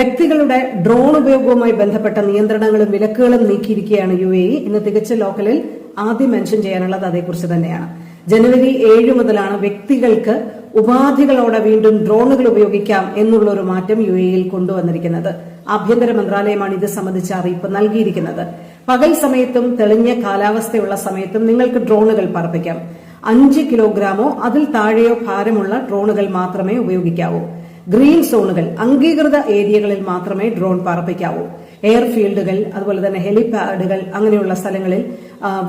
വ്യക്തികളുടെ ഡ്രോൺ ഉപയോഗവുമായി ബന്ധപ്പെട്ട നിയന്ത്രണങ്ങളും വിലക്കുകളും നീക്കിയിരിക്കുകയാണ് യു എ ഇ. ഇന്ന് തികച്ച ലോക്കലിൽ ആദ്യം മെൻഷൻ ചെയ്യാനുള്ളത് അതേക്കുറിച്ച് തന്നെയാണ്. ജനുവരി ഏഴ് മുതലാണ് വ്യക്തികൾക്ക് ഉപാധികളോടെ വീണ്ടും ഡ്രോണുകൾ ഉപയോഗിക്കാം എന്നുള്ള ഒരു മാറ്റം യു എയിൽ കൊണ്ടുവന്നിരിക്കുന്നത്. ആഭ്യന്തര മന്ത്രാലയമാണ് ഇത് സംബന്ധിച്ച അറിയിപ്പ് നൽകിയിരിക്കുന്നത്. പകൽ സമയത്തും തെളിഞ്ഞ കാലാവസ്ഥയുള്ള സമയത്തും നിങ്ങൾക്ക് ഡ്രോണുകൾ പറപ്പിക്കാം. അഞ്ച് കിലോഗ്രാമോ അതിൽ താഴെയോ ഭാരമുള്ള ഡ്രോണുകൾ മാത്രമേ ഉപയോഗിക്കാവൂ. ഗ്രീൻ സോണുകൾ അംഗീകൃത ഏരിയകളിൽ മാത്രമേ ഡ്രോൺ പറപ്പിക്കാവൂ. എയർഫീൽഡുകൾ അതുപോലെ തന്നെ ഹെലിപാഡുകൾ അങ്ങനെയുള്ള സ്ഥലങ്ങളിൽ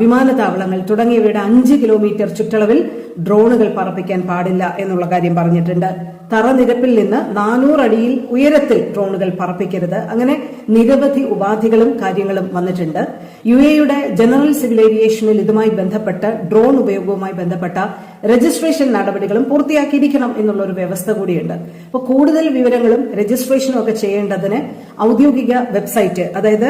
വിമാനത്താവളങ്ങൾ തുടങ്ങിയവയുടെ അഞ്ച് കിലോമീറ്റർ ചുറ്റളവിൽ ഡ്രോണുകൾ പറപ്പിക്കാൻ പാടില്ല എന്നുള്ള കാര്യം പറഞ്ഞിട്ടുണ്ട്. തറനിരപ്പിൽ നിന്ന് നാനൂറടിയിൽ ഉയരത്തിൽ ഡ്രോണുകൾ പറപ്പിക്കരുത്. അങ്ങനെ നിരവധി ഉപാധികളും കാര്യങ്ങളും വന്നിട്ടുണ്ട്. യു എയുടെ ജനറൽ സിവിൽ ഏവിയേഷനിൽ ഇതുമായി ബന്ധപ്പെട്ട് ഡ്രോൺ ഉപയോഗവുമായി ബന്ധപ്പെട്ട രജിസ്ട്രേഷൻ നടപടികളും പൂർത്തിയാക്കിയിരിക്കണം എന്നുള്ള ഒരു വ്യവസ്ഥ കൂടിയുണ്ട്. അപ്പോൾ കൂടുതൽ വിവരങ്ങളും രജിസ്ട്രേഷനും ഒക്കെ ചെയ്യേണ്ടതിന് ഔദ്യോഗിക വെബ്സൈറ്റ് അതായത്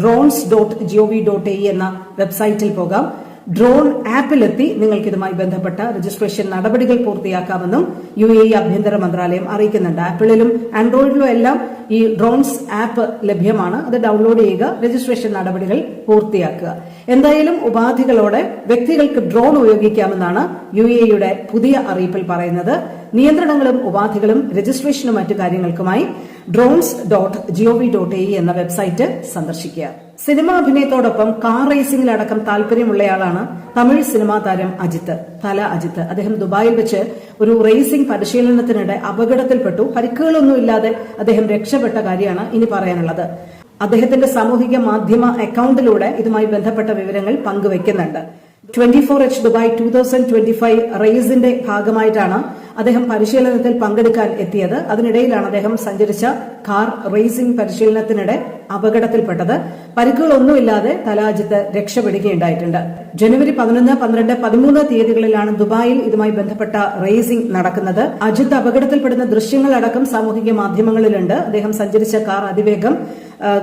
ഡ്രോൺസ് ഡോട്ട് ജിഒവി ഡോട്ട് എന്ന വെബ്സൈറ്റിൽ പോകാം. ഡ്രോൺ ആപ്പിലെത്തി നിങ്ങൾക്ക് ഇതുമായി ബന്ധപ്പെട്ട രജിസ്ട്രേഷൻ നടപടികൾ പൂർത്തിയാക്കാമെന്നും യു എ ആഭ്യന്തര മന്ത്രാലയം അറിയിക്കുന്നുണ്ട്. ആപ്പിളിലും ആൻഡ്രോയിഡിലും എല്ലാം ഈ ഡ്രോൺസ് ആപ്പ് ലഭ്യമാണ്. അത് ഡൗൺലോഡ് ചെയ്യുക രജിസ്ട്രേഷൻ നടപടികൾ പൂർത്തിയാക്കുക. എന്തായാലും ഉപാധികളോടെ വ്യക്തികൾക്ക് ഡ്രോൺ ഉപയോഗിക്കാമെന്നാണ് യു എ ഇയുടെ പുതിയ അറിയിപ്പിൽ പറയുന്നത്. നിയന്ത്രണങ്ങളും ഉപാധികളും രജിസ്ട്രേഷനും മറ്റു കാര്യങ്ങൾക്കുമായി drones dot G O V dot A എന്ന വെബ്സൈറ്റ് സന്ദർശിക്കുക. സിനിമാ അഭിനയത്തോടൊപ്പം കാർ റേസിംഗിലടക്കം താല്പര്യമുള്ളയാളാണ് തമിഴ് സിനിമാ താരം അജിത്ത് തല അജിത്ത്. അദ്ദേഹം ദുബായിൽ വെച്ച് ഒരു റേസിംഗ് പരിശീലനത്തിനിടെ അപകടത്തിൽപ്പെട്ടു. പരിക്കുകളൊന്നുമില്ലാതെ അദ്ദേഹം രക്ഷപ്പെട്ട കാര്യമാണ് ഇനി പറയാനുള്ളത്. അദ്ദേഹത്തിന്റെ സാമൂഹിക മാധ്യമ അക്കൌണ്ടിലൂടെ ഇതുമായി ബന്ധപ്പെട്ട വിവരങ്ങൾ പങ്കുവയ്ക്കുന്നുണ്ട്. Twenty four H Dubai two thousand twenty five റേസിന്റെ ഭാഗമായിട്ടാണ് അദ്ദേഹം പരിശീലനത്തിൽ പങ്കെടുക്കാൻ എത്തിയത്. അതിനിടയിലാണ് അദ്ദേഹം സഞ്ചരിച്ച കാർ റേസിംഗ് പരിശീലനത്തിനിടെ അപകടത്തിൽപ്പെട്ടത്. പരിക്കുകളൊന്നുമില്ലാതെ തലാജിത്ത് രക്ഷപ്പെടുകയുണ്ടായിട്ടുണ്ട്. ജനുവരി പതിനൊന്ന് പന്ത്രണ്ട് പതിമൂന്ന് തീയതികളിലാണ് ദുബായിൽ ഇതുമായി ബന്ധപ്പെട്ട റേസിംഗ് നടക്കുന്നത്. അജിത്ത് അപകടത്തിൽപ്പെടുന്ന ദൃശ്യങ്ങളടക്കം സാമൂഹിക മാധ്യമങ്ങളിലുണ്ട്. അദ്ദേഹം സഞ്ചരിച്ച കാർ അതിവേഗം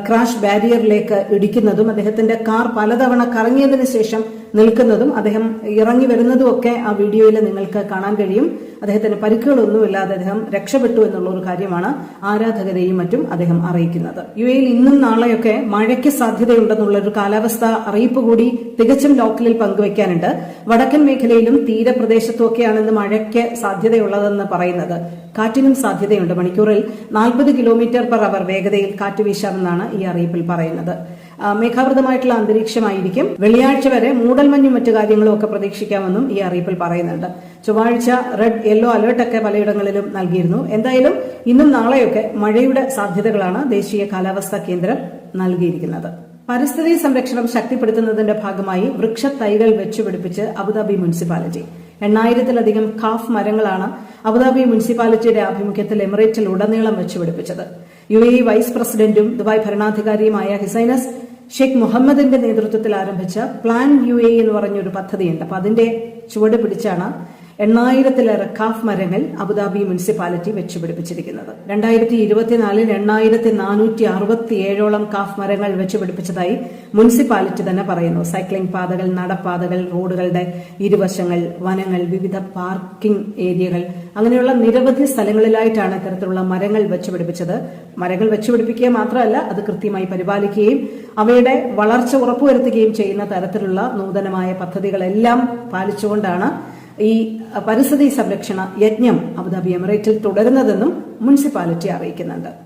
ക്രാഷ് ബാരിയറിലേക്ക് ഇടിക്കുന്നതും അദ്ദേഹത്തിന്റെ കാർ പലതവണ കറങ്ങിയതിനു ശേഷം നിൽക്കുന്നതും അദ്ദേഹം ഇറങ്ങി വരുന്നതും ഒക്കെ ആ വീഡിയോയിൽ നിങ്ങൾക്ക് കാണാൻ കഴിയും. അദ്ദേഹത്തിന് പരിക്കുകളൊന്നുമില്ലാതെ അദ്ദേഹം രക്ഷപ്പെട്ടു എന്നുള്ള ഒരു കാര്യമാണ് ആരാധകരെയും മറ്റും അദ്ദേഹം അറിയിക്കുന്നത്. യു എയിൽ ഇന്നും നാളെയൊക്കെ മഴയ്ക്ക് സാധ്യതയുണ്ടെന്നുള്ള ഒരു കാലാവസ്ഥ അറിയിപ്പ് കൂടി തികച്ചും ലോക്കലിൽ പങ്കുവയ്ക്കാനുണ്ട്. വടക്കൻ മേഖലയിലും തീരപ്രദേശത്തും ഒക്കെയാണ് ഇന്ന് മഴയ്ക്ക് സാധ്യതയുള്ളതെന്ന് പറയുന്നത്. കാറ്റിനും സാധ്യതയുണ്ട്. മണിക്കൂറിൽ നാൽപ്പത് കിലോമീറ്റർ പെർ അവർ വേഗതയിൽ കാറ്റ് വീശാമെന്നാണ് ഈ അറിയിപ്പിൽ പറയുന്നത്. മേഘാവൃതമായിട്ടുള്ള അന്തരീക്ഷമായിരിക്കും. വെള്ളിയാഴ്ച വരെ മൂടൽമഞ്ഞും മറ്റു കാര്യങ്ങളും ഒക്കെ പ്രതീക്ഷിക്കാമെന്നും ഈ അറിയിപ്പിൽ പറയുന്നുണ്ട്. ചൊവ്വാഴ്ച റെഡ് യെല്ലോ അലേർട്ടൊക്കെ പലയിടങ്ങളിലും നൽകിയിരുന്നു. എന്തായാലും ഇന്നും നാളെയൊക്കെ മഴയുടെ സാധ്യതകളാണ് ദേശീയ കാലാവസ്ഥാ കേന്ദ്രം നൽകിയിരിക്കുന്നത്. പരിസ്ഥിതി സംരക്ഷണം ശക്തിപ്പെടുത്തുന്നതിന്റെ ഭാഗമായി വൃക്ഷത്തൈകൾ വെച്ചുപിടിപ്പിച്ച് അബുദാബി മുനിസിപ്പാലിറ്റി. എണ്ണായിരത്തിലധികം കാഫ് മരങ്ങളാണ് അബുദാബി മുനിസിപ്പാലിറ്റിയുടെ ആഭിമുഖ്യത്തിൽ എമിറേറ്റിൽ ഉടനീളം വെച്ചുപിടിപ്പിച്ചത്. യു എ വൈസ് പ്രസിഡന്റും ദുബായ് ഭരണാധികാരിയുമായ ഹിസൈനസ് ഷെയ്ഖ് മുഹമ്മദിന്റെ നേതൃത്വത്തിൽ ആരംഭിച്ച പ്ലാൻ യു എ എന്ന് പറഞ്ഞൊരു പദ്ധതിയുണ്ട്. അപ്പൊ അതിന്റെ ചുവട് പിടിച്ചാണ് എണ്ണായിരത്തിലേറെ കാഫ് മരങ്ങൾ അബുദാബി മുനിസിപ്പാലിറ്റി വെച്ചുപിടിപ്പിച്ചിരിക്കുന്നത്. രണ്ടായിരത്തി ഇരുപത്തിനാലിൽ എണ്ണായിരത്തി നാനൂറ്റി അറുപത്തിയേഴോളം കാഫ് മരങ്ങൾ വെച്ചുപിടിപ്പിച്ചതായി മുനിസിപ്പാലിറ്റി തന്നെ പറയുന്നു. സൈക്ലിംഗ് പാതകൾ നടപ്പാതകൾ റോഡുകളുടെ ഇരുവശങ്ങൾ വനങ്ങൾ വിവിധ പാർക്കിംഗ് ഏരിയകൾ അങ്ങനെയുള്ള നിരവധി സ്ഥലങ്ങളിലായിട്ടാണ് ഇത്തരത്തിലുള്ള മരങ്ങൾ വെച്ചുപിടിപ്പിച്ചത്. മരങ്ങൾ വെച്ചുപിടിപ്പിക്കുക മാത്രമല്ല അത് കൃത്യമായി പരിപാലിക്കുകയും അവയുടെ വളർച്ച ഉറപ്പുവരുത്തുകയും ചെയ്യുന്ന തരത്തിലുള്ള നൂതനമായ പദ്ധതികളെല്ലാം പാലിച്ചുകൊണ്ടാണ് ഈ പരിസ്ഥിതി സംരക്ഷണ യജ്ഞം അബുദാബി എമിറേറ്റിൽ തുടരുന്നതെന്നും മുനിസിപ്പാലിറ്റി അറിയിക്കുന്നുണ്ട്.